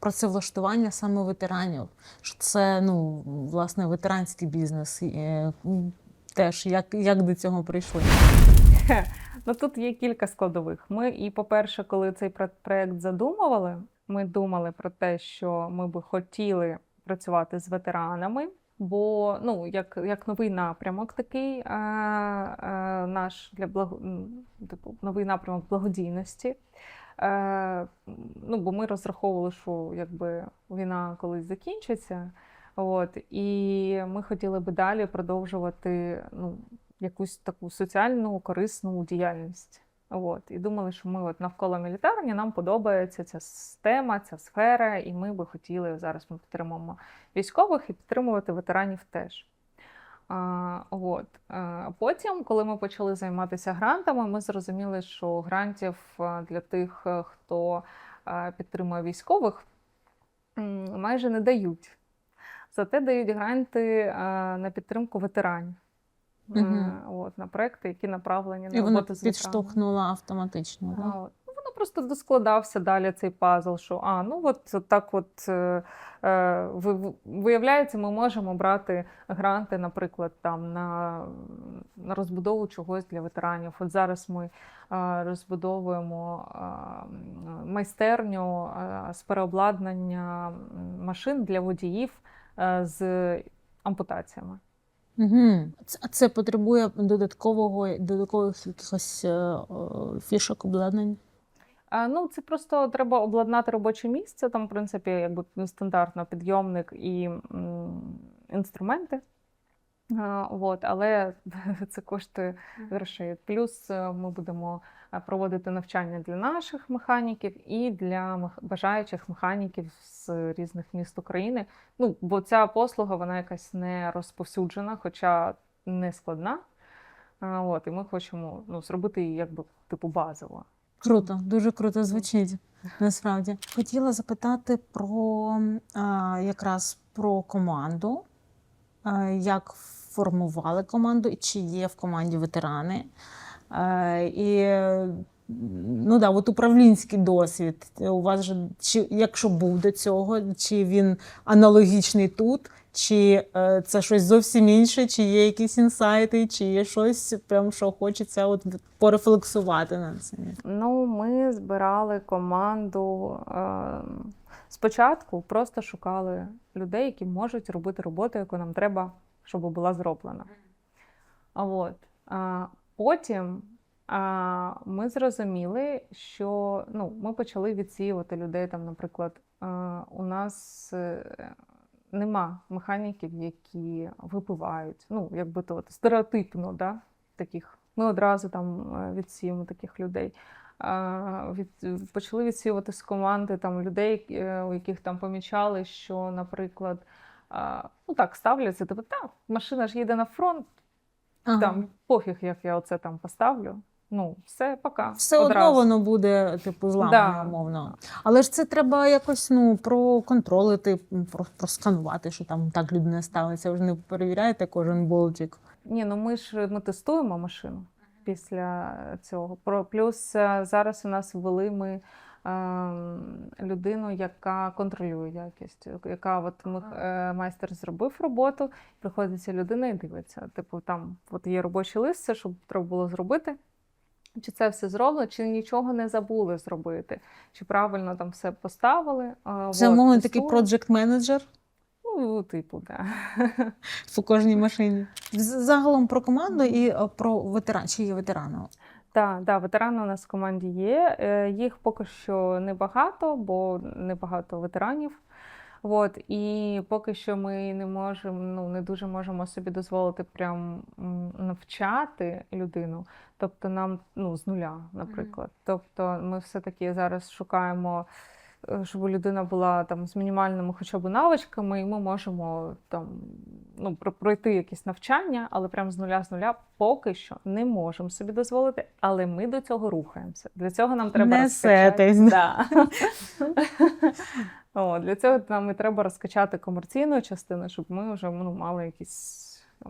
працевлаштування саме ветеранів. Що це ну, власне ветеранський бізнес. Е, Теж як, як до цього прийшли? Ну тут є кілька складових. Ми і, по-перше, коли цей проект задумували, ми думали про те, що ми би хотіли працювати з ветеранами. Бо ну, як, як новий напрямок такий е, е, наш для благо, типу, новий напрямок благодійності. Е, ну, бо ми розраховували, що якби війна колись закінчиться. От, і ми хотіли би далі продовжувати ну, якусь таку соціальну корисну діяльність. От, і думали, що ми от навколо мілітарні, нам подобається ця система, ця сфера, і ми би хотіли зараз ми підтримуємо військових і підтримувати ветеранів теж. А, от. А, потім, коли ми почали займатися грантами, ми зрозуміли, що грантів для тих, е, хто підтримує військових, майже не дають. Зате дають гранти на підтримку ветеранів. Е, От, на проекти, які направлені на І роботу з ветеранами. підштовхнуло автоматично. А, Да? от. Просто доскладався далі цей пазл, що а, ну от так от е, е, ви- ви- виявляється, ми можемо брати гранти, наприклад, там на, на розбудову чогось для ветеранів. От зараз ми е, розбудовуємо е, майстерню е, з переобладнання машин для водіїв е, з ампутаціями. Угу. Це, потребує додаткового, додаткових е, фішок обладнань? Ну, це просто треба обладнати робоче місце. Там, в принципі, якби стандартно підйомник і м, інструменти. А, от, але це коштує грошей. Плюс е, ми будемо е, проводити навчання для наших механіків і для бажаючих механіків з різних міст України. Ну, бо ця послуга вона якась не розповсюджена, хоча не складна. А, От, і ми хочемо ну, зробити її якби типу базово. Круто, дуже круто звучить. Насправді хотіла запитати про а, якраз про команду, а, як формували команду, і чи є в команді ветерани. А, і ну да, от управлінський досвід. У вас же чи якщо був до цього, чи він аналогічний тут, чи е, це щось зовсім інше, чи є якісь інсайти, чи є щось, прям що хочеться от порефлексувати над цим. Ну, ми збирали команду. Е, спочатку просто шукали людей, які можуть робити роботу, яку нам треба, щоб була зроблена. А от. А, потім ми зрозуміли, що ну, ми почали відсіювати людей. Там, наприклад, е, у нас е, нема механіків, які випивають. Ну, якби то от, стереотипно, да, таких. Ми одразу там е, відсіємо таких людей. Від, почали відсіювати з команди там людей, е, у яких там помічали, що, наприклад, ну так ставляться, типу, так, машина ж їде на фронт, Ага. там пофіг, як я оце там поставлю. Ну, все, пока. Все одно воно буде, типу, зламане, Да. умовно. Але ж це треба якось ну, проконтролити, про, просканувати, що там так людина ставиться. Ви ж не перевіряєте кожен болтик. Ні, ну ми ж ми тестуємо машину після цього. Про плюс е, зараз у нас ввели ми ем, людину, яка контролює якість, яка от е, майстер зробив роботу, приходить ця людина і дивиться. Типу, там от є робочий лист, це що треба було зробити. Чи це все зроблено, чи нічого не забули зробити, чи правильно там все поставили. Це умовно такий project менеджер Ну, типу, так. по кожній машині. З- Загалом про команду і е, про ветеран. Чи є ветерани? Так, да, ветерани у нас в команді є. Е, Їх поки що небагато, бо небагато ветеранів. От, і поки що ми не можемо, ну не дуже можемо собі дозволити прям навчати людину. Тобто нам ну, з нуля, наприклад. Тобто ми все-таки зараз шукаємо, е, щоб людина була там з мінімальними хоча б навичками, і ми можемо там ну, пройти якісь навчання, але прям з нуля з нуля поки що не можемо собі дозволити, але ми до цього рухаємося. Для цього нам треба Несетесь, розкачати. Да. О, для цього нам і треба розкачати комерційну частину, щоб ми вже ну, мали якісь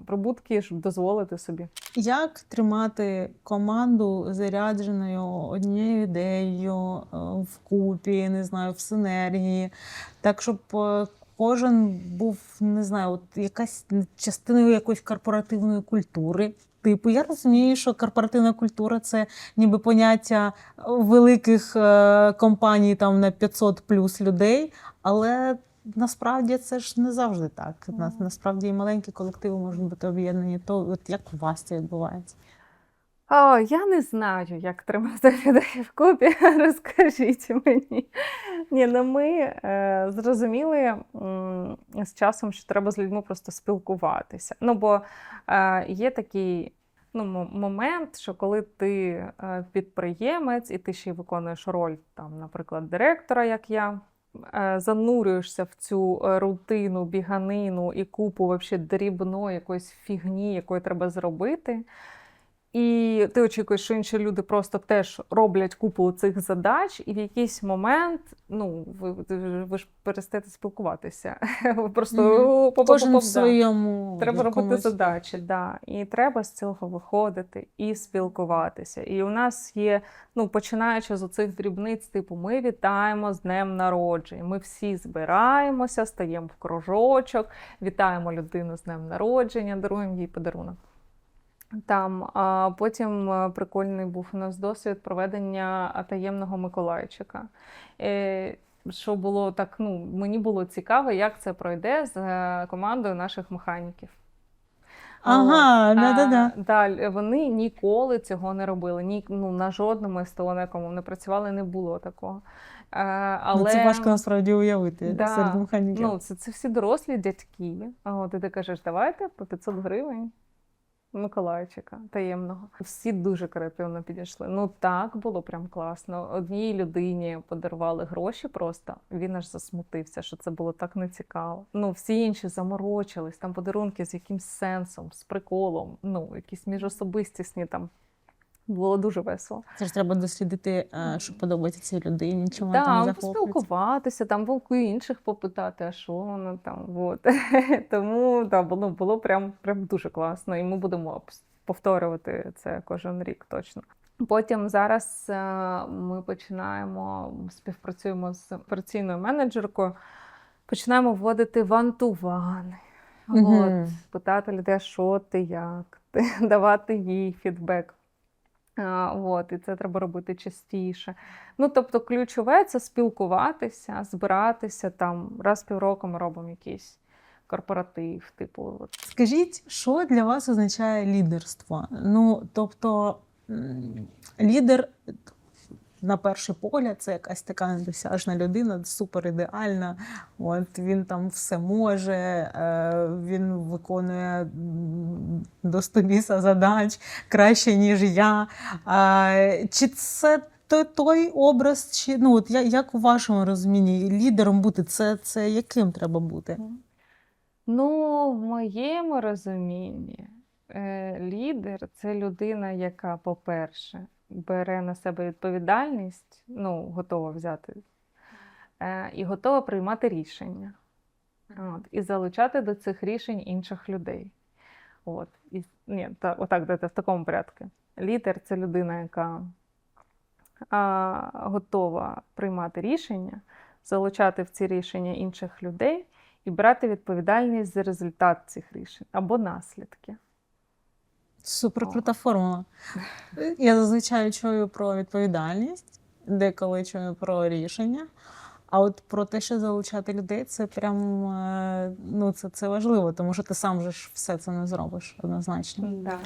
прибутки, щоб дозволити собі. Як тримати команду зарядженою однією ідеєю е, вкупі, не знаю, в синергії, так щоб е, кожен був, не знаю, от якась частиною якоїсь корпоративної культури. Типу, я розумію, що корпоративна культура це ніби поняття великих е, компаній там на 500 плюс людей, але насправді це ж не завжди так. На- Насправді і маленькі колективи можуть бути об'єднані. То от як у вас це відбувається? О, я не знаю, як тримати людей вкупі. Розкажіть мені. Ні, ну ми е, зрозуміли м, з часом, що треба з людьми просто спілкуватися. Ну, бо е, є такий ну, момент, що коли ти е, підприємець і ти ще й виконуєш роль, там, наприклад, директора, як я. е, Занурюєшся в цю е, рутину, біганину і купу вообще дрібної якоїсь фігні, якої треба зробити. І ти очікуєш, що інші люди просто теж роблять купу цих задач, і в якийсь момент, ну, ви, ви, ж перестаєте спілкуватися. Ви просто Мгм. «О, по- по- Кожен в своєму Треба робити задачі, да. І треба з цього виходити і спілкуватися. І у нас є, ну, починаючи з оцих дрібниць, типу, ми вітаємо з днем народження. Ми всі збираємося, стаємо в кружочок, вітаємо людину з днем народження, даруємо їй подарунок. Там а потім е, прикольний був у нас досвід проведення таємного Миколайчика. Е, що було так, ну мені було цікаво, як це пройде з е, командою наших механіків. Ага, да-да-да. А, да, вони ніколи цього не робили. Ні, ну, на жодному СТО, на якому вони працювали, не було такого. А, але... Ну, це важко насправді уявити Да. серед механіків. Ну, це, це всі дорослі дядьки. От і ти кажеш, давайте по 500 гривень. Миколайчика таємного. Всі дуже креативно підійшли. Ну так було прям класно. Одній людині подарували гроші просто. Він аж засмутився, що це було так нецікаво. Ну, всі інші заморочились, там подарунки з якимсь сенсом, з приколом, ну, якісь міжособистісні там. Було дуже весело. Це ж треба дослідити, е, що подобається цій людині, чому вона там захоплюється. поспілкуватися, там волку інших попитати, а що воно там. Вот. Тому да, було, було прям, прям дуже класно, і ми будемо повторювати це кожен рік точно. Потім зараз е, ми починаємо співпрацюємо з операційною менеджеркою, починаємо вводити вантувани. От, питати людей, що ти, як ти, давати їй фідбек. От, і це треба робити частіше. Ну, тобто, ключове це спілкуватися, збиратися там раз півроку ми робимо якийсь корпоратив, типу. Скажіть, що для вас означає лідерство? Ну, тобто, лідер, на перший погляд, це якась така недосяжна людина, супер ідеальна. От він там все може, е, він виконує до стобіса задач краще, ніж я. Чи це то- той образ, чи ну от я- як у вашому розумінні лідером бути, це, це яким треба бути? Ну, в моєму розумінні, е, лідер це людина, яка, по-перше, бере на себе відповідальність, ну, готова взяти, е, і готова приймати рішення. От, і залучати до цих рішень інших людей. От, і, ні, та, отак, дайте, в такому порядку. Лідер це людина, яка а, готова приймати рішення, залучати в ці рішення інших людей і брати відповідальність за результат цих рішень або наслідки. Супер крута формула. Я зазвичай чую про відповідальність, деколи чую про рішення. А от про те, що залучати людей, це прям е, ну, це, це важливо, тому що ти сам же ж все це не зробиш однозначно. Да.